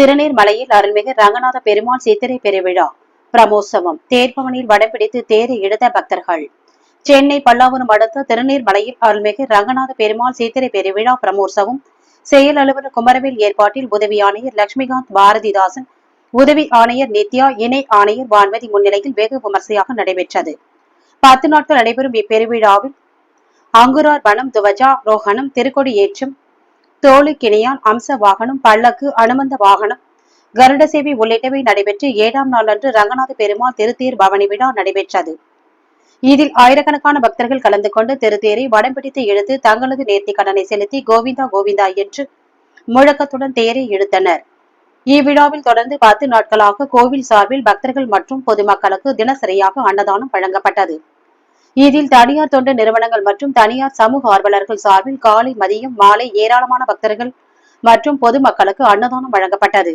திருநீர்மலையில் அருள்மிகு ரங்கநாத பெருமாள் சித்திரை பெருவிழா பிரமோற்சவம். தேர்பவனில் வடம் பிடித்து தேரை இழுத்த பக்தர்கள். சென்னை பல்லாவரம் அடுத்த திருநீர் மலையில் அருள்மிகு ரங்கநாத பெருமாள் சித்திரை பெருவிழா பிரமோற்சவம். செயல் அலுவலர் குமரவேல் ஏற்பாட்டில் உதவி ஆணையர் லட்சுமிகாந்த் பாரதிதாசன் உதவி ஆணையர் நித்யா இணை ஆணையர் வான்மதி முன்னிலையில் வெகு விமர்சையாக நடைபெற்றது. பத்து நாட்கள் நடைபெறும் இப்பெருவிழாவில் அங்குரார் வனம் துவஜா ரோகணம் திருக்கொடி ஏற்றம் தோழி அம்ச வாகனம் பல்லக்கு அனுமந்த வாகனம். கருட சேவை உள்ளிட்டவை நடைபெற்று ஏழாம் நாளன்று ரங்கநாத பெருமாள் திருத்தேர் பவனி விழா நடைபெற்றது. இதில் ஆயிரக்கணக்கான பக்தர்கள் கலந்து கொண்டு திருத்தேரை வடம் பிடித்து இழுத்து தங்களது நேர்த்தி கடனை செலுத்தி கோவிந்தா கோவிந்தா என்று முழக்கத்துடன் தேரை இழுத்தனர். இவ்விழாவில் தொடர்ந்து பத்து நாட்களாக கோவில் சார்பில் பக்தர்கள் மற்றும் பொதுமக்களுக்கு தினசரியாக அன்னதானம் வழங்கப்பட்டது. இதில் தனியார் தொண்டு நிறுவனங்கள் மற்றும் தனியார் சமூக ஆர்வலர்கள் சார்பில் காலை மதியம் மாலை ஏராளமான பக்தர்கள் மற்றும் பொதுமக்களுக்கு அன்னதானம் வழங்கப்பட்டது.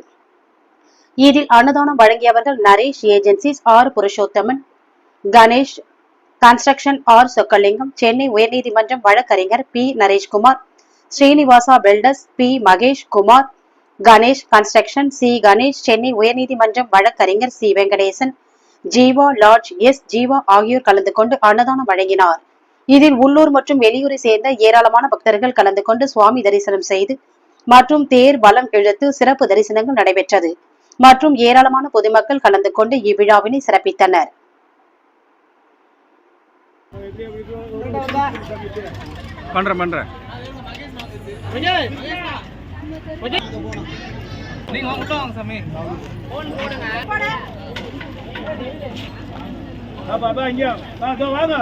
இதில் அன்னதானம் வழங்கியவர்கள் Naresh agencies R. Purushothaman Ganesh construction R. Chockalingam Chennai உயர்நீதிமன்றம் வழக்கறிஞர் P. Nareshkumar Srinivasa builders P. Mahesh Kumar Ganesh construction C. Ganesh Chennai உயர்நீதிமன்றம் வழக்கறிஞர் C. Venkatesan Jeeva lodge S Jeeva ஆகியோர் கலந்து கொண்டு அன்னதானம் வழங்கினார். இதில் உள்ளூர் மற்றும் வெளியூரை சேர்ந்த ஏராளமான பக்தர்கள் கலந்து கொண்டு சுவாமி தரிசனம் செய்து மற்றும் தேர் பலம் இழுத்து சிறப்பு தரிசனங்கள் நடைபெற்றது. மற்றும் ஏராளமான பொதுமக்கள் கலந்து கொண்டு இவ்விழாவினை சிறப்பித்தனர். பண்றேன் பண்றேன். நீங்க உள்ள હા બાબા અહીંયા. વાંધો વાંધો